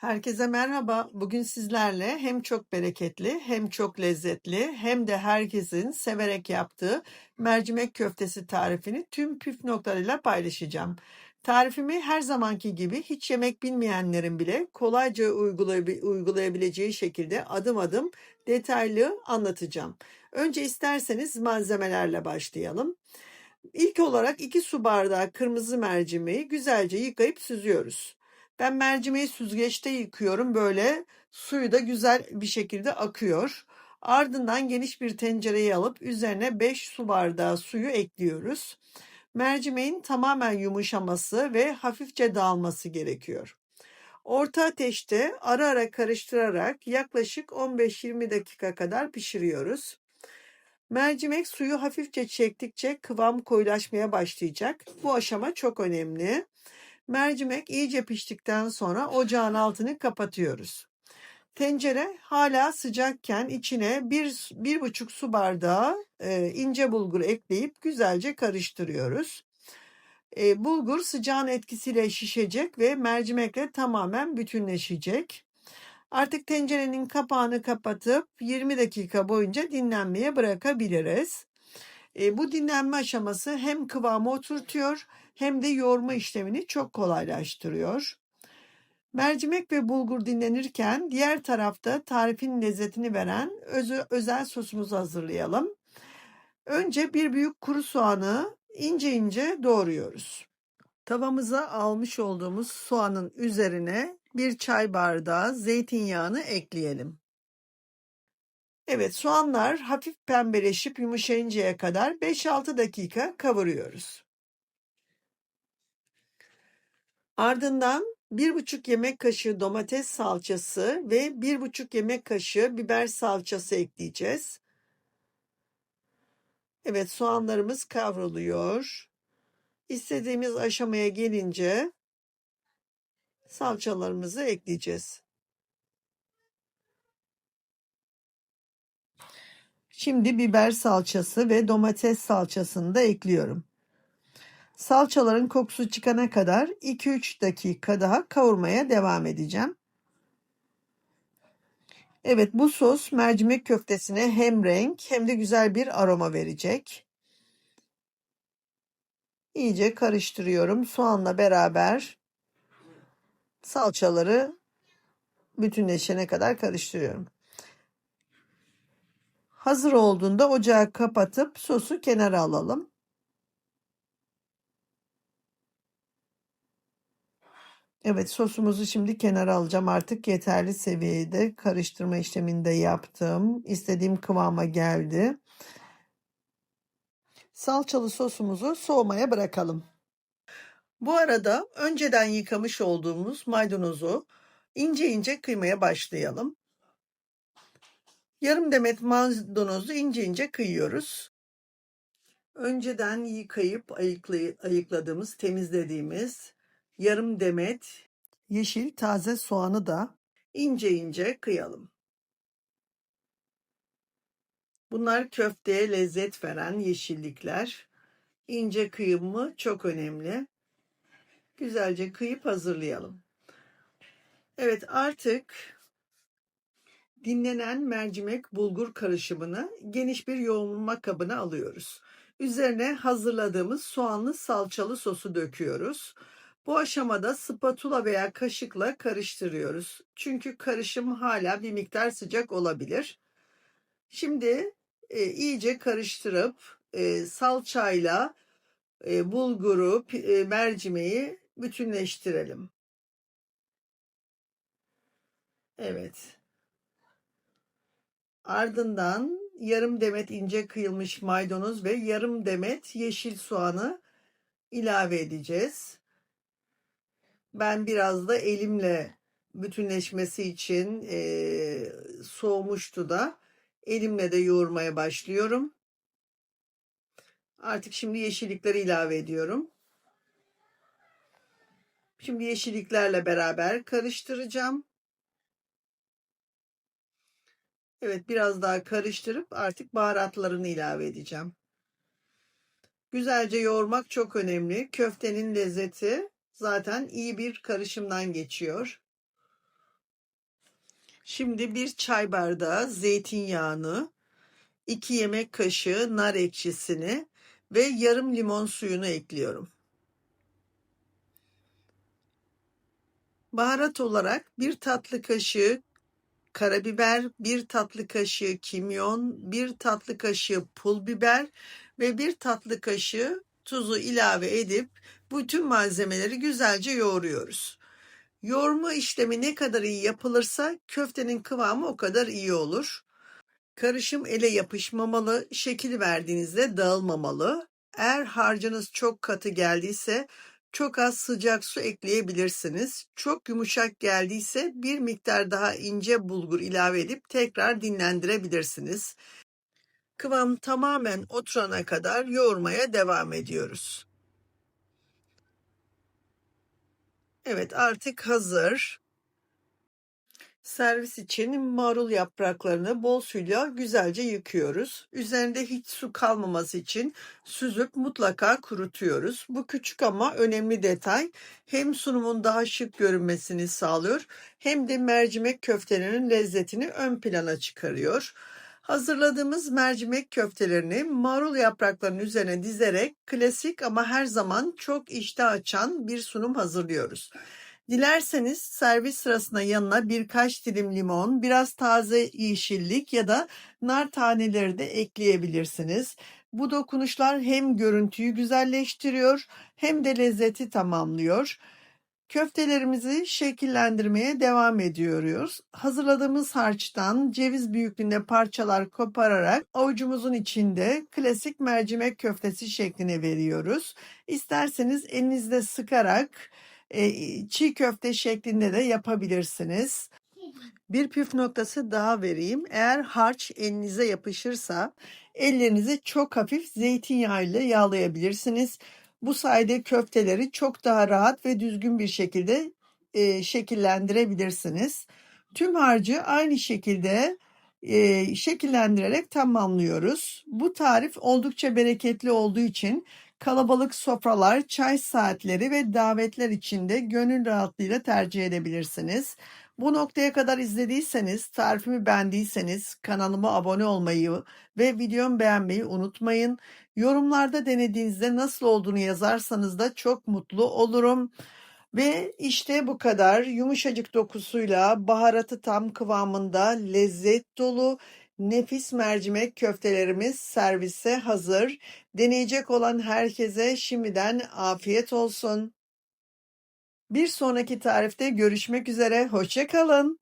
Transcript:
Herkese merhaba. Bugün sizlerle hem çok bereketli, hem çok lezzetli, hem de herkesin severek yaptığı mercimek köftesi tarifini tüm püf noktalarıyla paylaşacağım. Tarifimi her zamanki gibi hiç yemek bilmeyenlerin bile kolayca uygulay- uygulayabileceği şekilde adım adım detaylı anlatacağım. Önce isterseniz malzemelerle başlayalım. İlk olarak 2 su bardağı kırmızı mercimeği güzelce yıkayıp süzüyoruz. Ben mercimeği süzgeçte yıkıyorum. Böyle suyu da güzel bir şekilde akıyor. Ardından geniş bir tencereyi alıp üzerine 5 su bardağı suyu ekliyoruz. Mercimeğin tamamen yumuşaması ve hafifçe dağılması gerekiyor. Orta ateşte ara ara karıştırarak yaklaşık 15-20 dakika kadar pişiriyoruz. Mercimek suyu hafifçe çektikçe kıvam koyulaşmaya başlayacak. Bu aşama çok önemli. Mercimek iyice piştikten sonra ocağın altını kapatıyoruz. Tencere hala sıcakken içine bir, bir buçuk su bardağı e, ince bulgur ekleyip güzelce karıştırıyoruz. E, bulgur sıcağın etkisiyle şişecek ve mercimekle tamamen bütünleşecek. Artık tencerenin kapağını kapatıp 20 dakika boyunca dinlenmeye bırakabiliriz. E, bu dinlenme aşaması hem kıvamı oturtuyor hem de yoğurma işlemini çok kolaylaştırıyor. Mercimek ve bulgur dinlenirken diğer tarafta tarifin lezzetini veren özü, özel sosumuzu hazırlayalım. Önce bir büyük kuru soğanı ince ince doğruyoruz. Tavamıza almış olduğumuz soğanın üzerine bir çay bardağı zeytinyağını ekleyelim. Evet soğanlar hafif pembeleşip yumuşayıncaya kadar 5-6 dakika kavuruyoruz. Ardından 1,5 yemek kaşığı domates salçası ve 1,5 yemek kaşığı biber salçası ekleyeceğiz. Evet soğanlarımız kavruluyor. İstediğimiz aşamaya gelince salçalarımızı ekleyeceğiz. Şimdi biber salçası ve domates salçasını da ekliyorum. Salçaların kokusu çıkana kadar 2-3 dakika daha kavurmaya devam edeceğim. Evet bu sos mercimek köftesine hem renk hem de güzel bir aroma verecek. İyice karıştırıyorum. Soğanla beraber salçaları bütünleşene kadar karıştırıyorum. Hazır olduğunda ocağı kapatıp sosu kenara alalım. Evet sosumuzu şimdi kenara alacağım. Artık yeterli seviyede karıştırma işlemini de yaptım. İstediğim kıvama geldi. Salçalı sosumuzu soğumaya bırakalım. Bu arada önceden yıkamış olduğumuz maydanozu ince ince kıymaya başlayalım. Yarım demet maydanozu ince ince kıyıyoruz. Önceden yıkayıp ayıkladığımız, temizlediğimiz yarım demet yeşil taze soğanı da ince ince kıyalım. Bunlar köfteye lezzet veren yeşillikler. İnce kıyımı çok önemli. Güzelce kıyıp hazırlayalım. Evet artık dinlenen mercimek bulgur karışımını geniş bir yoğurma kabına alıyoruz. Üzerine hazırladığımız soğanlı salçalı sosu döküyoruz. Bu aşamada spatula veya kaşıkla karıştırıyoruz. Çünkü karışım hala bir miktar sıcak olabilir. Şimdi e, iyice karıştırıp e, salçayla e, bulguru, e, mercimeği bütünleştirelim. Evet. Ardından yarım demet ince kıyılmış maydanoz ve yarım demet yeşil soğanı ilave edeceğiz. Ben biraz da elimle bütünleşmesi için e, soğumuştu da elimle de yoğurmaya başlıyorum. Artık şimdi yeşillikleri ilave ediyorum. Şimdi yeşilliklerle beraber karıştıracağım. Evet biraz daha karıştırıp artık baharatlarını ilave edeceğim. Güzelce yoğurmak çok önemli. Köftenin lezzeti zaten iyi bir karışımdan geçiyor. Şimdi bir çay bardağı zeytinyağını, 2 yemek kaşığı nar ekşisini ve yarım limon suyunu ekliyorum. Baharat olarak bir tatlı kaşığı karabiber, bir tatlı kaşığı kimyon, bir tatlı kaşığı pul biber ve bir tatlı kaşığı tuzu ilave edip bütün malzemeleri güzelce yoğuruyoruz. Yoğurma işlemi ne kadar iyi yapılırsa köftenin kıvamı o kadar iyi olur. Karışım ele yapışmamalı, şekil verdiğinizde dağılmamalı. Eğer harcınız çok katı geldiyse çok az sıcak su ekleyebilirsiniz. Çok yumuşak geldiyse bir miktar daha ince bulgur ilave edip tekrar dinlendirebilirsiniz. Kıvam tamamen oturana kadar yoğurmaya devam ediyoruz. Evet artık hazır. Servis için marul yapraklarını bol suyla güzelce yıkıyoruz. Üzerinde hiç su kalmaması için süzüp mutlaka kurutuyoruz. Bu küçük ama önemli detay hem sunumun daha şık görünmesini sağlıyor hem de mercimek köftelerinin lezzetini ön plana çıkarıyor. Hazırladığımız mercimek köftelerini marul yapraklarının üzerine dizerek klasik ama her zaman çok iştah açan bir sunum hazırlıyoruz. Dilerseniz servis sırasında yanına birkaç dilim limon, biraz taze yeşillik ya da nar taneleri de ekleyebilirsiniz. Bu dokunuşlar hem görüntüyü güzelleştiriyor hem de lezzeti tamamlıyor. Köftelerimizi şekillendirmeye devam ediyoruz. Hazırladığımız harçtan ceviz büyüklüğünde parçalar kopararak avucumuzun içinde klasik mercimek köftesi şekline veriyoruz. İsterseniz elinizde sıkarak e, çiğ köfte şeklinde de yapabilirsiniz. Bir püf noktası daha vereyim. Eğer harç elinize yapışırsa ellerinizi çok hafif zeytinyağı ile yağlayabilirsiniz. Bu sayede köfteleri çok daha rahat ve düzgün bir şekilde e, şekillendirebilirsiniz. Tüm harcı aynı şekilde e, şekillendirerek tamamlıyoruz. Bu tarif oldukça bereketli olduğu için kalabalık sofralar, çay saatleri ve davetler için de gönül rahatlığıyla tercih edebilirsiniz. Bu noktaya kadar izlediyseniz, tarifimi beğendiyseniz kanalıma abone olmayı ve videomu beğenmeyi unutmayın. Yorumlarda denediğinizde nasıl olduğunu yazarsanız da çok mutlu olurum. Ve işte bu kadar yumuşacık dokusuyla baharatı tam kıvamında lezzet dolu nefis mercimek köftelerimiz servise hazır. Deneyecek olan herkese şimdiden afiyet olsun. Bir sonraki tarifte görüşmek üzere. Hoşçakalın.